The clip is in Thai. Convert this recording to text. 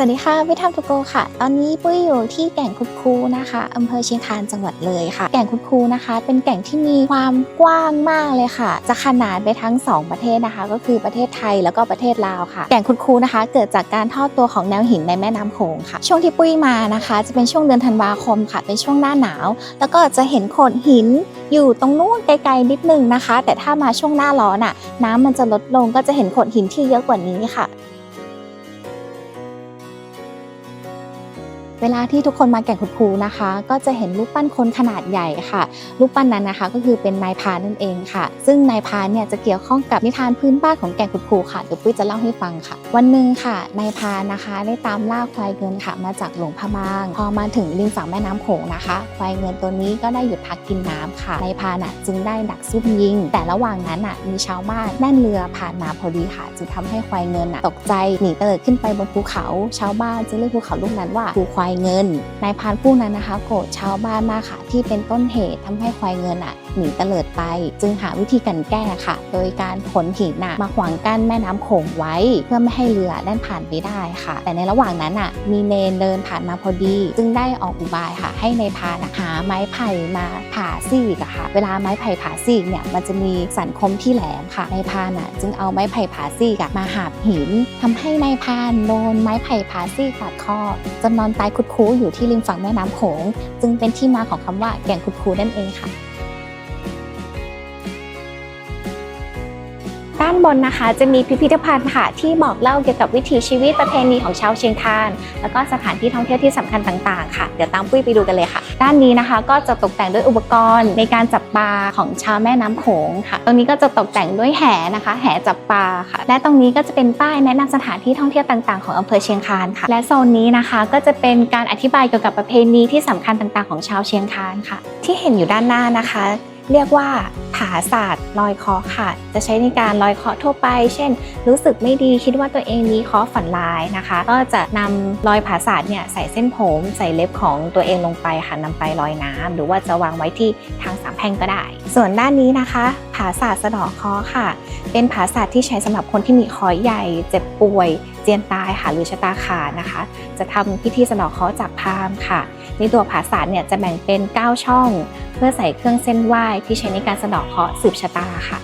สวัสดีค่ะวิทามทุโกค่ะ ตอนนี้ปุ้ยอยู่ที่แก่งคุดคูนะคะอำเภอเชียงคานจังหวัดเลยค่ะ แก่งคุดคูนะคะ เป็นแก่งที่มีความกว้างมากเลยค่ะ จะขนานไปทั้ง 2 ประเทศนะคะ ก็คือประเทศไทยแล้วก็ประเทศลาวค่ะ แก่งคุดคูนะคะ เกิดจากการทอดตัวของแนวหินในแม่น้ำโขงค่ะ ช่วงที่ปุ้ยมานะคะ จะเป็นช่วงเดือนธันวาคมค่ะ เป็นช่วงหน้าหนาว แล้วก็จะเห็นโขดหินอยู่ตรงนู้นไกลๆนิดนึงนะคะ แต่ถ้ามาช่วงหน้าร้อนอะ น้ำมันจะลดลงก็จะเห็นโขดหินที่เยอะกว่านี้ค่ะ เวลาที่ทุกคนมาแก่งคุดคูนะคะ ก็จะเห็นรูปปั้นคนขนาดใหญ่ค่ะ รูปปั้นนั้นนะคะ ก็คือเป็นนายพานนั่นเองค่ะ ซึ่งนายพานเนี่ยจะเกี่ยวข้องกับนิทานพื้นบ้านของแก่งคุดคูค่ะเดี๋ยวปุ้ยจะเล่าให้ฟังค่ะ วันหนึ่งค่ะนายพานนะคะได้ตามล่าควายเงินค่ะ มาจากหลวงพะบางพอมาถึงริมฝั่งแม่น้ำโขงนะคะ ควายเงินตัวนี้ก็ได้หยุดพักกินน้ำค่ะนายพานอะจึงได้ดักซุ่มยิง แต่ระหว่างนั้นอะมีชาวบ้านแล่นเรือผ่านมาพอดีค่ะจึงทำให้ควายเงินอะตกใจหนีเตลิดขึ้นไปบนภูเขา ชาวบ้านจึงเรียกภูเขาลูกนั้นว่าภูควายเงินนายพานผู้นั้นนะคะ โกรธชาวบ้านมากค่ะ ที่เป็นต้นเหตุทำให้ควายเงินอะหนีเตลิดไป จึงหาวิธีการแก้ค่ะ โดยการขนหินน่ะมาขวางกั้นแม่น้ำโขงไว้ เพื่อไม่ให้เรือแล่นผ่านไปได้ค่ะ แต่ในระหว่างนั้นอะมีเนนเดินผ่านมาพอดี จึงได้ออกอุบายค่ะ ให้ในายพานอะหาไม้ไผ่มาผ่าซีกค่ะ เวลาไม้ไผ่ผ่าซีกเนี่ยมันจะมีสันคมที่แหลมค่ะนายพานอะจึงเอาไม้ไผ่ผ่าซีกมาหาบหินทำให้นายพานโดนไม้ไผ่ผ่าซีกบาดคอจนนอนตายคุดคูอยู่ที่ริมฝั่งแม่น้ำโขง จึงเป็นที่มาของคำว่าแก่งคุดคูนั่นเองค่ะานบนนะคะ จะมีพิพิธภัณฑ์ค่ะที่บอกเล่าเกี่ยวกับวิถีชีวิตประเพณีของชาวเชียงคาน แล้วก็สถานที่ท่องเที่ยวที่สำคัญต่างๆ ค่ะ เดี๋ยวตามปุ้ยไปดูกันเลยค่ะ ด้านนี้นะคะก็จะตกแต่งด้วยอุปกรณ์ในการจับปลาของชาวแม่น้ำโขงค่ะ ตรงนี้ก็จะตกแต่งด้วยแหนะคะ แหจับปลาค่ะ และตรงนี้ก็จะเป็นป้ายแนะนำสถานที่ท่องเที่ยวต่างๆ ของอำเภอเชียงคานค่ะ และโซนนี้นะคะก็จะเป็นการอธิบายเกี่ยวกับประเพณีที่สำคัญต่างๆ ของชาวเชียงคานค่ะ ที่เห็นอยู่ด้านหน้านะคะ เรียกว่าผาศาสตร์ลอยเคราะห์ค่ะ จะใช้ในการลอยคราะห์ทั่วไป เช่น รู้สึกไม่ดีคิดว่าตัวเองมีคราะห์ฝันร้ายนะคะ ก็จะนำลอยผาศาสตร์เนี่ยใส่เส้นผม ใส่เล็บของตัวเองลงไปค่ะนำไปลอยน้ำหรือว่าจะวางไว้ที่ทางสามแพร่งก็ได้ ส่วนด้านนี้นะคะ ผาศาสตร์สะดอกคราะห์ค่ะ เป็นผาศาสตร์ที่ใช้สำหรับคนที่มีคราะห์ใหญ่ เจ็บป่วย จียนตายค่ะหรือชะตาขาดนะคะ จะทำพิธีสนอกเคราะห์จากพราหมณ์ค่ะ ในตัวผาสารเนี่ยจะแบ่งเป็น 9 ช่อง เพื่อใส่เครื่องเส้นไหว้ที่ใช้ในการสนอกเคราะห์สืบชะตาค่ะ